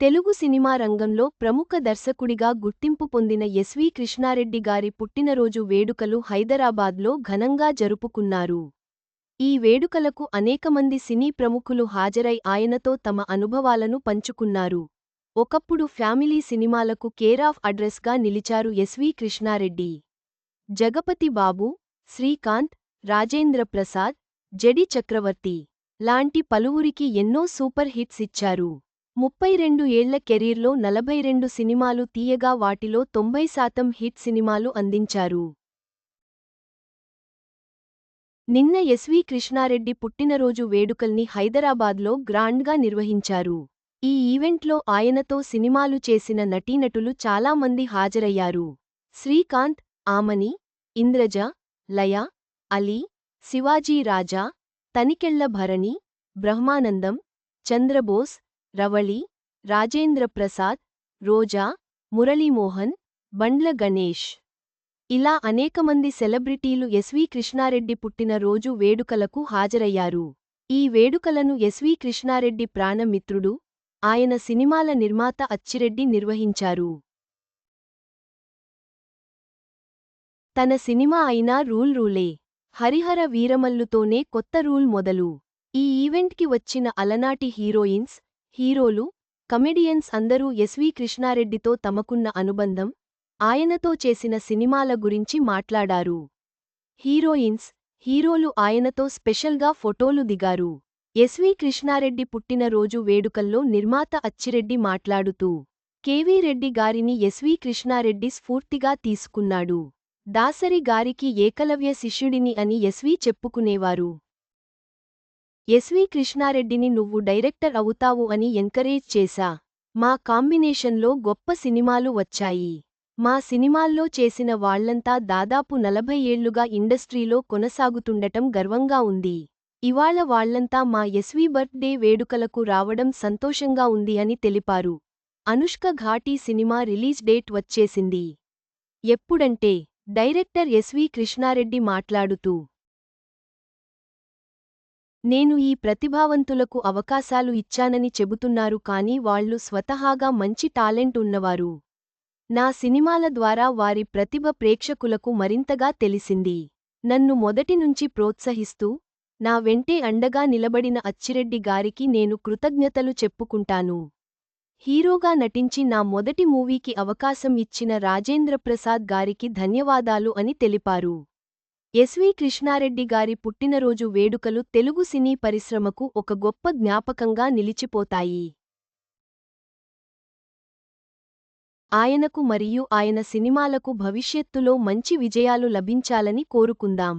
Telugu cinema రంగంలో ప్రముఖ దర్శకుడిగా గుర్తింపు పొందిన ఎస్వి కృష్ణారెడ్డి గారి పుట్టినరోజు వేడుకలు హైదరాబాద్లో ఘనంగా జరుపుకున్నారు. ఈ వేడుకలకు అనేకమంది సినీ ప్రముఖులు హాజరై ఆయనతో తమ అనుభవాలను పంచుకున్నారు. ఒకప్పుడు ఫ్యామిలీ సినిమాలకు కేరాఫ్ అడ్రస్గా నిలిచారు ఎస్వి కృష్ణారెడ్డి. జగపతి బాబు శ్రీకాంత్ రాజేంద్ర ప్రసాద్ జడి చక్రవర్తి లాంటి పలువురికి ఎన్నో సూపర్ హిట్స్ ఇచ్చారు. ముప్పై రెండు ఏళ్ళ కెరీర్లో నలభై రెండు సినిమాలు తీయగా వాటిలో తొంభై శాతం హిట్ సినిమాలు అందించారు. నిన్న ఎస్వి కృష్ణారెడ్డి పుట్టినరోజు వేడుకల్ని హైదరాబాద్లో గ్రాండ్గా నిర్వహించారు. ఈ ఈవెంట్లో ఆయనతో సినిమాలు చేసిన నటీనటులు చాలామంది హాజరయ్యారు. శ్రీకాంత్ ఆమని ఇంద్రజ లయ అలీ శివాజీ రాజా తనికెళ్ళ భరణి బ్రహ్మానందం చంద్రబోస్ రవళి రాజేంద్ర ప్రసాద్ రోజా మురళీమోహన్ బండ్ల గణేష్. ఇలా అనేకమంది సెలబ్రిటీలు ఎస్వి కృష్ణారెడ్డి పుట్టినరోజు వేడుకలకు హాజరయ్యారు. ఈ వేడుకలను ఎస్వి కృష్ణారెడ్డి ప్రాణమిత్రుడు ఆయన సినిమాల నిర్మాత అచ్చిరెడ్డి నిర్వహించారు. తన సినిమా అయినా రూల్ రూలే. హరిహర వీరమల్లుతోనే కొత్త రూల్ మొదలు. ఈ ఈవెంట్కి వచ్చిన అలనాటి హీరోయిన్స్ హీరోలు కమెడియన్స్ అందరూ ఎస్వి కృష్ణారెడ్డితో తమకున్న అనుబంధం ఆయనతో చేసిన సినిమాల గురించి మాట్లాడారు. హీరోయిన్స్ హీరోలు ఆయనతో స్పెషల్గా ఫొటోలు దిగారు. ఎస్వి కృష్ణారెడ్డి పుట్టినరోజు వేడుకల్లో నిర్మాత అచ్చిరెడ్డి మాట్లాడుతూ కెవి రెడ్డి గారిని ఎస్వి కృష్ణారెడ్డి స్ఫూర్తిగా తీసుకున్నాడు. దాసరి గారికి ఏకలవ్య శిష్యుడిని అని ఎస్వి చెప్పుకునేవారు. ఎస్వి కృష్ణారెడ్డిని నువ్వు డైరెక్టర్ అవుతావు అని ఎంకరేజ్ చేశా. మా కాంబినేషన్లో గొప్ప సినిమాలు వచ్చాయి. మా సినిమాల్లో చేసిన వాళ్ళంతా దాదాపు నలభై ఏళ్ళుగా ఇండస్ట్రీలో కొనసాగుతుండటం గర్వంగా ఉంది. ఇవాళ వాళ్ళంతా మా ఎస్వి బర్త్డే వేడుకలకు రావడం సంతోషంగా ఉంది అని తెలిపారు. Anushka Ghaati cinema release date వచ్చేసింది. ఎప్పుడంటే డైరెక్టర్ ఎస్వి కృష్ణారెడ్డి మాట్లాడుతూ నేను ఈ ప్రతిభావంతులకు అవకాశాలు ఇచ్చానని చెబుతున్నారు కానీ వాళ్ళు స్వతహాగా మంచి టాలెంట్ ఉన్నవారు. నా సినిమాల ద్వారా వారి ప్రతిభ ప్రేక్షకులకు మరింతగా తెలిసింది. నన్ను మొదటినుంచి ప్రోత్సహిస్తూ నా వెంటే అండగా నిలబడిన అచ్చిరెడ్డి గారికి నేను కృతజ్ఞతలు చెప్పుకుంటాను. హీరోగా నటించి నా మొదటి మూవీకి అవకాశం ఇచ్చిన రాజేంద్రప్రసాద్ గారికి ధన్యవాదాలు అని తెలిపారు. ఎస్వి కృష్ణారెడ్డి గారి పుట్టినరోజు వేడుకలు తెలుగు సినీ పరిశ్రమకు ఒక గొప్ప జ్ఞాపకంగా నిలిచిపోతాయి. ఆయనకు మరియు ఆయన సినిమాలకు భవిష్యత్తులో మంచి విజయాలు లభించాలని కోరుకుందాం.